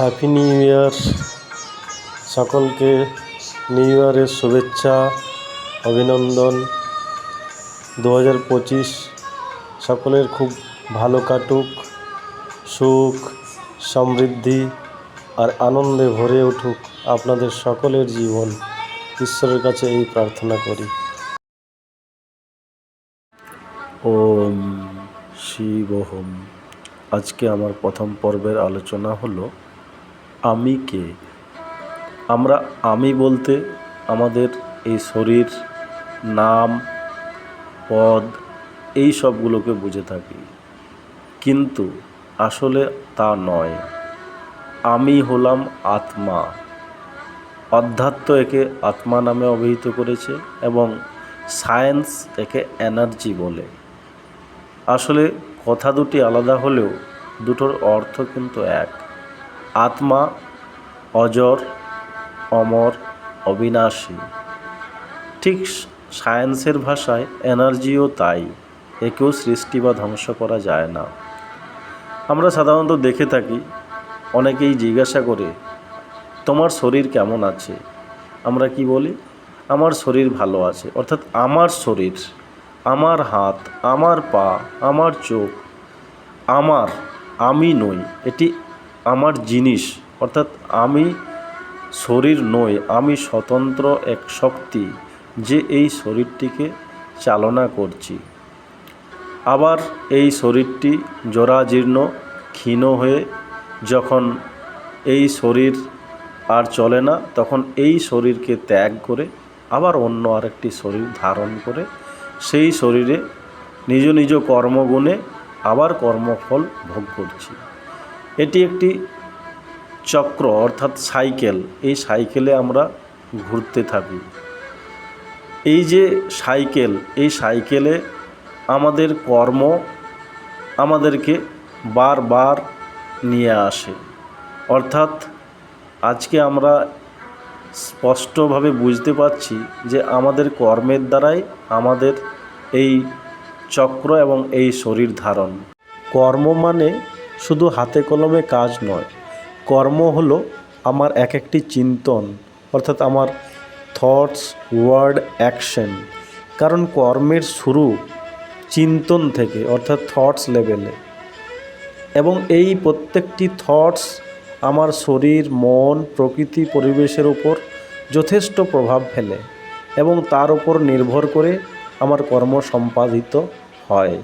Happy new year সকলকে new ইয়ারের শুভেচ্ছা, অভিনন্দন। দু হাজার পঁচিশ সকলের খুব ভালো কাটুক, সুখ, সমৃদ্ধি আর আনন্দে ভরে উঠুক আপনাদের সকলের জীবন। ঈশ্বরের কাছে এই প্রার্থনা করি। ওম শিবহম আজকে আমার প্রথম পর্বের আলোচনা হলো আমি কে? আমরা আমি বলতে আমাদের এই শরীর, নাম, পদ, এই সবগুলোকে বুঝে থাকি। কিন্তু আসলে তা নয়। আমি হলাম আত্মা। অধ্যাত্ম একে আত্মা নামে অভিহিত করেছে এবং সায়েন্স একে এনার্জি বলে। আসলে কথা দুটি আলাদা হলেও দুটোর অর্থ কিন্তু এক। আত্মা, অজর, অমর, অবিনাশী। ঠিক সায়েন্সের ভাষায় এনার্জিও তাই, একেও সৃষ্টি বা ধ্বংস করা যায় না। আমরা সাধারণত দেখে থাকি, অনেকেই জিজ্ঞাসা করে, তোমার শরীর কেমন আছে? আমরা কি বলি? আমার শরীর ভালো আছে। অর্থাৎ, আমার শরীর, আমার হাত, আমার পা, আমার চোখ, আমার, আমি নই। এটি আমার জিনিস, অর্থাৎ আমি শরীর নই, আমি স্বতন্ত্র এক শক্তি যে এই শরীরটিকে চালনা করছি। আবার এই শরীরটি জরাজীর্ণ, ক্ষীণ হয়ে যখন এই শরীর আর চলে না, তখন এই শরীরকে ত্যাগ করে আবার অন্য আরেকটি শরীর ধারণ করে, সেই শরীরে নিজ নিজ কর্মগুণে আবার কর্মফল ভোগ করছি। এটি একটি চক্র, অর্থাৎ সাইকেল। এই সাইকেলে আমরা ঘুরতে থাকি। এই যে সাইকেল, এই সাইকেলে আমাদের কর্ম আমাদেরকে বারবার নিয়ে আসে। অর্থাৎ আজকে আমরা স্পষ্টভাবে বুঝতে পারছি যে আমাদের কর্মের দ্বারাই আমাদের এই চক্র এবং এই শরীর ধারণ। কর্ম মানে শুধু হাতে কলমে কাজ নয়, কর্ম হলো আমার এক একটি চিন্তন, অর্থাৎ আমার থটস ওয়ার্ড অ্যাকশন কারণ কর্মের শুরু চিন্তন থেকে, অর্থাৎ থটস লেভেলে এবং এই প্রত্যেকটি থটস আমার শরীর, মন, প্রকৃতি, পরিবেশের উপর যথেষ্ট প্রভাব ফেলে এবং তার উপর নির্ভর করে আমার কর্ম সম্পাদিত হয়।